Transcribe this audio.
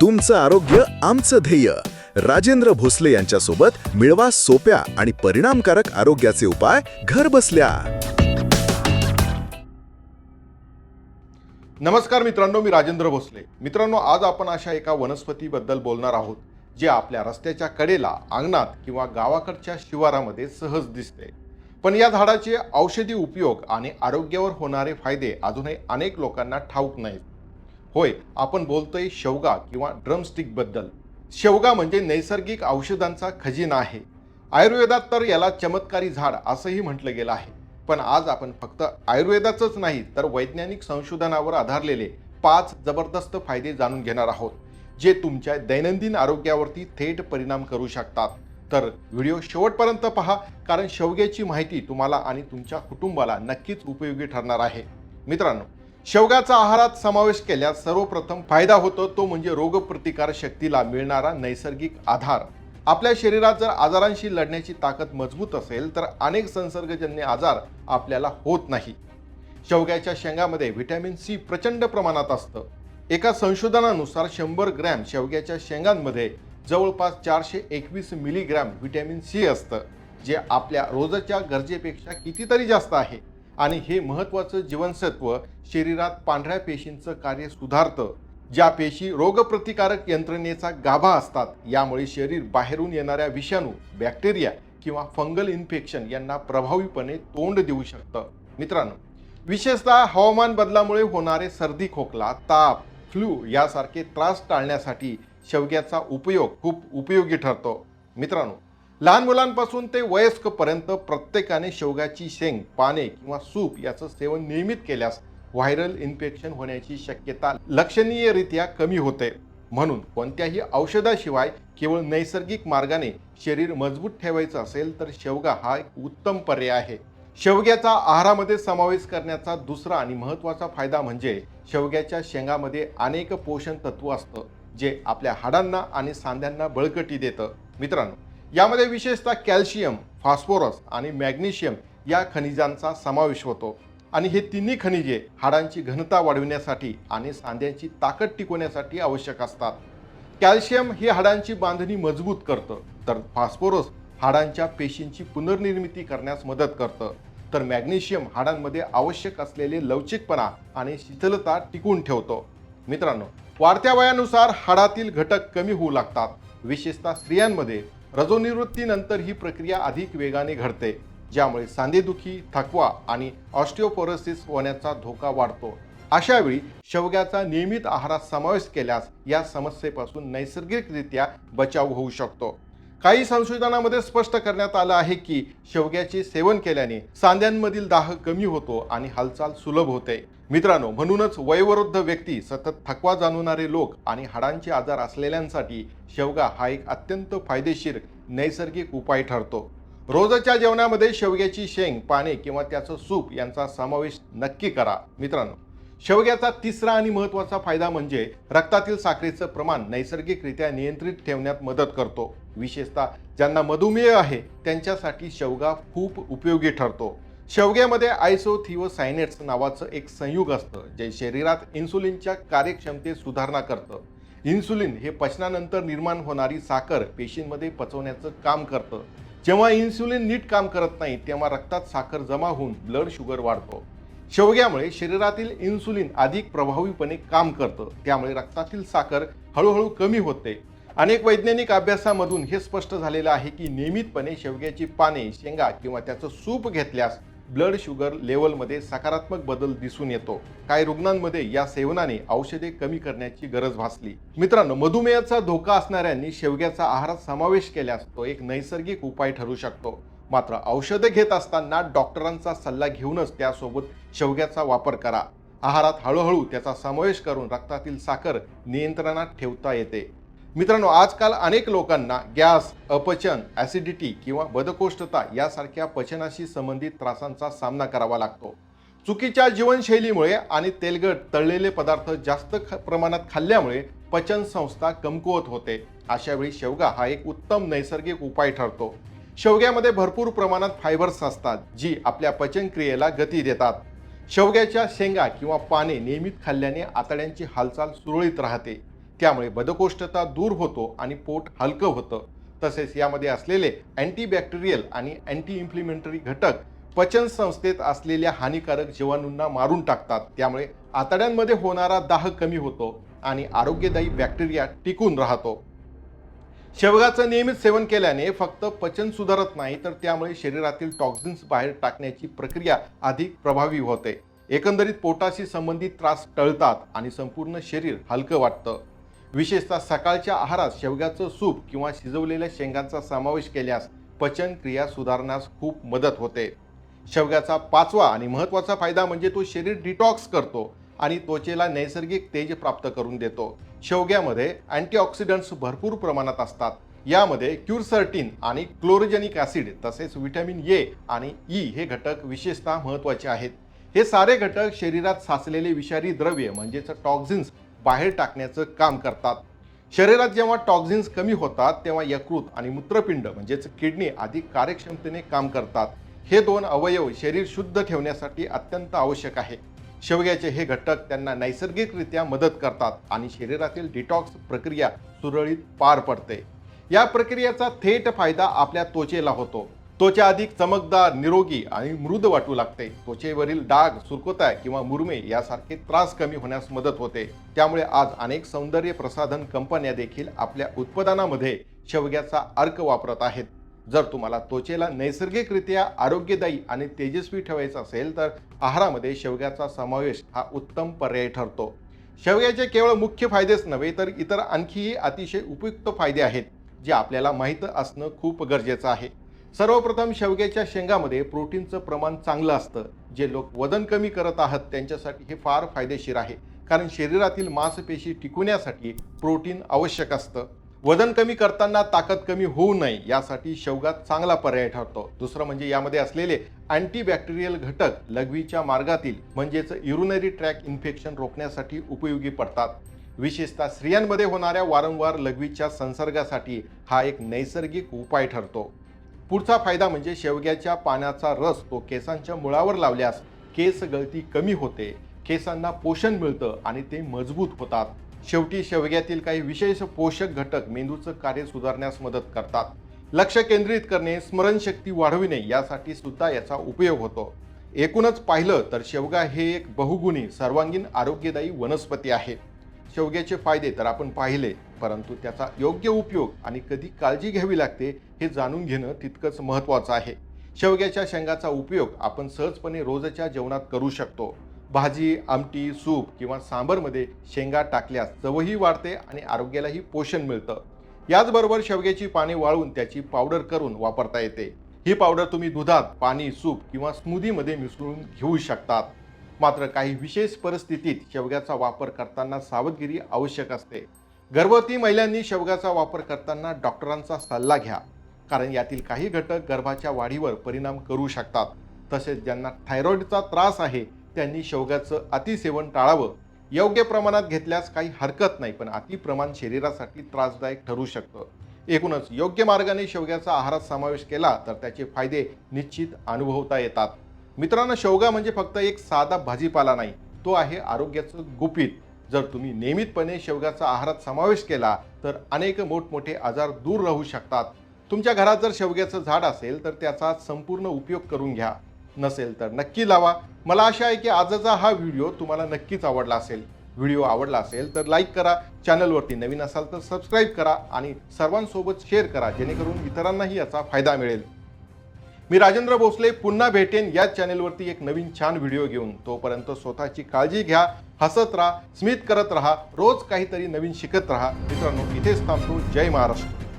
तुमचं आरोग्य आमचं ध्येय. राजेंद्र भोसले यांच्यासोबत मिळवा सोप्या आणि परिणामकारक आरोग्याचे उपाय घर बसल्या. नमस्कार मित्रांनो मी राजेंद्र भोसले. मित्रांनो आज आपण अशा एका वनस्पतीबद्दल बोलणार आहोत जे आपल्या रस्त्याच्या कडेला अंगणात किंवा गावाकडच्या शिवारामध्ये सहज दिसते. पण या झाडाचे औषधी उपयोग आणि आरोग्यावर होणारे फायदे अजूनही अनेक लोकांना ठाऊक नाहीत. होय आपण बोलतोय शेवगा किंवा ड्रमस्टिकबद्दल शेवगा म्हणजे नैसर्गिक औषधांचा खजिना आहे. आयुर्वेदात तर याला चमत्कारी झाड असंही म्हटलं गेलं आहे. पण आज आपण फक्त आयुर्वेदाचंच नाही तर वैज्ञानिक संशोधनावर आधारलेले पाच जबरदस्त फायदे जाणून घेणार आहोत जे तुमच्या दैनंदिन आरोग्यावरती थेट परिणाम करू शकतात. तर व्हिडिओ शेवटपर्यंत पहा कारण शेवग्याची माहिती तुम्हाला आणि तुमच्या कुटुंबाला नक्कीच उपयोगी ठरणार आहे. मित्रांनो शेवगाचा आहारात समावेश केल्यास सर्वप्रथम फायदा होतो तो म्हणजे रोगप्रतिकार शक्तीला मिळणारा नैसर्गिक आधार. आपल्या शरीरात जर आजारांशी लढण्याची ताकद मजबूत असेल तर अनेक संसर्गजन्य आजार आपल्याला होत नाही. शेवग्याच्या शेंगामध्ये व्हिटॅमिन सी प्रचंड प्रमाणात असतं. एका संशोधनानुसार शंभर ग्रॅम शेवग्याच्या शेंगांमध्ये जवळपास चारशे एकवीस मिलीग्रॅम व्हिटॅमिन सी असतं जे आपल्या रोजच्या गरजेपेक्षा कितीतरी जास्त आहे. आणि हे महत्त्वाचं जीवनसत्व शरीरात पांढऱ्या पेशींचं कार्य सुधारतं. ज्या पेशी रोगप्रतिकारक यंत्रणेचा गाभा असतात यामुळे शरीर बाहेरून येणाऱ्या विषाणू बॅक्टेरिया किंवा फंगल इन्फेक्शन यांना प्रभावीपणे तोंड देऊ शकतं. मित्रांनो विशेषतः हवामान बदलामुळे होणारे सर्दी खोकला ताप फ्लू यासारखे त्रास टाळण्यासाठी शेवग्याचा उपयोग खूप उपयोगी ठरतो. मित्रांनो लहान मुलांपासून ते वयस्कपर्यंत प्रत्येकाने शेवगाची शेंग पाने किंवा सूप याचं सेवन नियमित केल्यास व्हायरल इन्फेक्शन होण्याची शक्यता लक्षणीयरित्या कमी होते. म्हणून कोणत्याही औषधाशिवाय केवळ नैसर्गिक मार्गाने शरीर मजबूत ठेवायचं असेल तर शेवगा हा एक उत्तम पर्याय आहे. शेवग्याचा आहारामध्ये समावेश करण्याचा दुसरा आणि महत्त्वाचा फायदा म्हणजे शेवग्याच्या शेंगामध्ये अनेक पोषण तत्व असतं जे आपल्या हाडांना आणि सांध्यांना बळकटी देतं. मित्रांनो यामध्ये विशेषतः कॅल्शियम फॉस्फोरस आणि मॅग्नेशियम या खनिजांचा समावेश होतो. आणि हे तिन्ही खनिजे हाडांची घनता वाढविण्यासाठी आणि सांध्यांची ताकद टिकवण्यासाठी आवश्यक असतात. कॅल्शियम हे हाडांची बांधणी मजबूत करतं तर फॉस्फोरस हाडांच्या पेशींची पुनर्निर्मिती करण्यास मदत करतं. तर मॅग्नेशियम हाडांमध्ये आवश्यक असलेले लवचिकपणा आणि शिथिलता टिकून ठेवतो. मित्रांनो वाढत्या वयानुसार हाडातील घटक कमी होऊ लागतात. विशेषतः स्त्रियांमध्ये रजोनिवृत्तीनंतर ही प्रक्रिया अधिक वेगाने घडते ज्यामुळे सांधेदुखी थकवा आणि ऑस्टिओपोरोसिस होण्याचा धोका वाढतो. अशावेळी शेवग्याचा नियमित आहारात समावेश केल्यास या समस्येपासून नैसर्गिकरित्या बचाव होऊ शकतो. काही संशोधनामध्ये स्पष्ट करण्यात आलं आहे की शेवग्याचे सेवन केल्याने सांध्यांमधील दाह कमी होतो आणि हालचाल सुलभ होते. मित्रांनो म्हणूनच वयोवृद्ध व्यक्ती सतत थकवा जाणवणारे लोक आणि हाडांचे आजार असलेल्यांसाठी शेवगा हा एक अत्यंत फायदेशीर नैसर्गिक उपाय ठरतो. रोजच्या जेवणामध्ये शेवग्याची शेंग पाने किंवा त्याचं सूप यांचा समावेश नक्की करा. मित्रांनो शेवग्याचा तिसरा आणि महत्त्वाचा फायदा म्हणजे रक्तातील साखरेचं प्रमाण नैसर्गिकरित्या नियंत्रित ठेवण्यात मदत करतो. विशेषतः ज्यांना मधुमेह आहे त्यांच्यासाठी शेवगा खूप उपयोगी ठरतो. शेवग्यामध्ये आयसोथिओसायनेट्स नावाचं एक संयुग असतं जे शरीरात इन्सुलिनच्या कार्यक्षमतेत सुधारणा करतं. इन्सुलिन हे पचनानंतर निर्माण होणारी साखर पेशींमध्ये पचवण्याचं काम करतं. जेव्हा इन्सुलिन नीट काम करत नाही तेव्हा रक्तात साखर जमा होऊन ब्लड शुगर वाढतो. शेवग्यामुळे शरीरातील इन्सुलिन अधिक प्रभावीपणे काम करतं. त्यामुळे रक्तातील साखर हळूहळू कमी होते. अनेक वैज्ञानिक अभ्यासामधून हे स्पष्ट झालेलं आहे की नियमितपणे शेवग्याची पाने शेंगा किंवा त्याचं सूप घेतल्यास ब्लड शुगर लेवलमध्ये सकारात्मक बदल दिसून येतो. काही रुग्णांमध्ये या सेवनाने औषधे कमी करण्याची गरज भासली. मित्रांनो मधुमेहाचा धोका असणाऱ्यांनी शेवग्याचा आहारात समावेश केल्यास तो एक नैसर्गिक उपाय ठरू शकतो. मात्र औषधे घेत असताना डॉक्टरांचा सल्ला घेऊनच त्यासोबत शेवग्याचा वापर करा. आहारात हळूहळू त्याचा समावेश करून रक्तातील साखर नियंत्रणात ठेवता येते. मित्रांनो आजकाल अनेक लोकांना गॅस अपचन ॲसिडिटी किंवा बदकोष्ठता यासारख्या पचनाशी संबंधित त्रासांचा सामना करावा लागतो. चुकीच्या जीवनशैलीमुळे आणि तेलगट तळलेले पदार्थ जास्त ख प्रमाणात खाल्ल्यामुळे पचन संस्था कमकुवत होते. अशा वेळी शेवगा हा एक उत्तम नैसर्गिक उपाय ठरतो. शेवग्यामध्ये भरपूर प्रमाणात फायबर्स असतात जी आपल्या पचनक्रियेला गती देतात. शेवग्याच्या शेंगा किंवा पाने नियमित खाल्ल्याने आतड्यांची हालचाल सुरळीत राहते. त्यामुळे बदकोष्ठता दूर होतो आणि पोट हलकं होतं. तसेच यामध्ये असलेले अँटीबॅक्टेरियल आणि अँटी इम्प्लिमेंटरी घटक पचन संस्थेत असलेल्या हानिकारक जीवाणूंना मारून टाकतात. त्यामुळे आतड्यांमध्ये होणारा दाह कमी होतो आणि आरोग्यदायी बॅक्टेरिया टिकून राहतो. शेवगाचं नियमित सेवन केल्याने फक्त पचन सुधारत नाही तर त्यामुळे शरीरातील टॉक्झिन्स बाहेर टाकण्याची प्रक्रिया अधिक प्रभावी होते. एकंदरीत पोटाशी संबंधित त्रास टळतात आणि संपूर्ण शरीर हलकं वाटतं. विशेषतः सकाळच्या आहारात शेवग्याचं सूप किंवा शिजवलेल्या शेंगांचा समावेश केल्यास पचनक्रिया सुधारण्यास खूप मदत होते. शेवग्याचा पाचवा आणि महत्त्वाचा फायदा म्हणजे तो शरीर डिटॉक्स करतो आणि त्वचेला नैसर्गिक तेज प्राप्त करून देतो. शेवग्यामध्ये अँटीऑक्सिडंट्स भरपूर प्रमाणात असतात. यामध्ये क्युरसर्टिन आणि क्लोरोजेनिक ॲसिड तसेच व्हिटॅमिन ए आणि ई हे घटक विशेषतः महत्त्वाचे आहेत. हे सारे घटक शरीरात साचलेले विषारी द्रव्य म्हणजेच टॉक्झिन्स बाहेर टाकण्याचं काम करतात. शरीरात जेव्हा टॉक्झिन्स कमी होतात तेव्हा यकृत आणि मूत्रपिंड म्हणजेच किडनी अधिक कार्यक्षमतेने काम करतात. हे दोन अवयव शरीर शुद्ध ठेवण्यासाठी अत्यंत आवश्यक आहे. शेवग्याचे हे घटक त्यांना नैसर्गिकरित्या मदत करतात आणि शरीरातील डिटॉक्स प्रक्रिया सुरळीत पार पडते. या प्रक्रियेचा थेट फायदा आपल्या त्वचेला होतो. त्वचा अधिक चमकदार निरोगी आणि मृद वाटू लागते. त्वचेवरील डाग सुरकोत्या किंवा मुरमे यासारखे त्रास कमी होण्यास मदत होते. त्यामुळे आज अनेक सौंदर्य प्रसाधन कंपन्या देखील आपल्या उत्पादनामध्ये शेवग्याचा अर्क वापरत आहेत. जर तुम्हाला त्वचेला नैसर्गिकरित्या आरोग्यदायी आणि तेजस्वी ठेवायचं असेल तर आहारामध्ये शेवग्याचा समावेश हा उत्तम पर्याय ठरतो. शेवग्याचे केवळ मुख्य फायदेच नव्हे तर इतर आणखीही अतिशय उपयुक्त फायदे आहेत जे आपल्याला माहीत असणं खूप गरजेचं आहे. सर्वप्रथम शेवग्याच्या शेंगामध्ये प्रोटीनचं प्रमाण चांगलं असतं. जे लोक वजन कमी करत आहात त्यांच्यासाठी हे फार फायदेशीर आहे. कारण शरीरातील मांसपेशी टिकवण्यासाठी प्रोटीन आवश्यक असतं. वजन कमी करताना ताकद कमी होऊ नये यासाठी शेवगात चांगला पर्याय ठरतो. दुसरं म्हणजे यामध्ये असलेले अँटीबॅक्टेरियल घटक लघवीच्या मार्गातील म्हणजेच युरिनरी ट्रॅक इन्फेक्शन रोखण्यासाठी उपयोगी पडतात. विशेषतः स्त्रियांमध्ये होणाऱ्या वारंवार लघवीच्या संसर्गासाठी हा एक नैसर्गिक उपाय ठरतो. पुढचा फायदा म्हणजे शेवग्याच्या पाण्याचा रस तो केसांच्या मुळावर लावल्यास केस गळती कमी होते केसांना पोषण मिळतं आणि ते मजबूत होतात. शेवटी शेवग्यातील काही विशेष पोषक घटक मेंदूचं कार्य सुधारण्यास मदत करतात. लक्ष केंद्रित करणे स्मरणशक्ती वाढविणे यासाठी सुद्धा याचा उपयोग होतो. एकूणच पाहिलं तर शेवगा हे एक बहुगुणी सर्वांगीण आरोग्यदायी वनस्पती आहे. शेवग्याचे फायदे तर आपण पाहिले परंतु त्याचा योग्य उपयोग आणि कधी काळजी घ्यावी लागते हे जाणून घेणं तितकंच महत्त्वाचं आहे. शेवग्याच्या शेंगाचा उपयोग आपण सहजपणे रोजच्या जेवणात करू शकतो. भाजी आमटी सूप किंवा सांबरमध्ये शेंगा टाकल्यास चवही वाढते आणि आरोग्यालाही पोषण मिळतं. याचबरोबर शेवग्याची पाने वाळून त्याची पावडर करून वापरता येते. ही पावडर तुम्ही दुधात पाणी सूप किंवा स्मूदीमध्ये मिसळून घेऊ शकतात. मात्र काही विशेष परिस्थितीत शेवग्याचा वापर करताना सावधगिरी आवश्यक असते. गर्भवती महिलांनी शेवग्याचा वापर करताना डॉक्टरांचा सल्ला घ्या. कारण यातील काही घटक गर्भाच्या वाढीवर परिणाम करू शकतात. तसेच ज्यांना थायरॉईडचा त्रास आहे त्यांनी शेवग्याचं अतिसेवन टाळावं. योग्य प्रमाणात घेतल्यास काही हरकत नाही पण अति प्रमाण शरीरासाठी त्रासदायक ठरू शकतं. एकूणच योग्य मार्गाने शेवग्याचा आहारात समावेश केला तर त्याचे फायदे निश्चित अनुभवता येतात. मित्रांनो शेवगा म्हणजे फक्त एक साधा भाजीपाला नाही तो आहे आरोग्याचं गुपित. जर तुम्ही नियमितपणे शेवगाचा आहारात समावेश केला तर अनेक मोठमोठे आजार दूर राहू शकतात. तुमच्या घरात जर शेवग्याचं झाड असेल तर त्याचा संपूर्ण उपयोग करून घ्या. नसेल तर नक्की लावा. मला आशा आहे की आजचा हा व्हिडिओ तुम्हाला नक्कीच आवडला असेल. व्हिडिओ आवडला असेल तर लाईक करा. चॅनलवरती नवीन असाल तर सबस्क्राईब करा आणि सर्वांसोबत शेअर करा जेणेकरून इतरांनाही याचा फायदा मिळेल. मी राजेंद्र भोसले पुन्हा भेटेन याच चॅनेलवरती एक नवीन छान व्हिडिओ घेऊन. तोपर्यंत स्वतःची काळजी घ्या हसत राहा स्मित करत राहा रोज काहीतरी नवीन शिकत राहा. मित्रांनो इथेच थांबतो. जय महाराष्ट्र.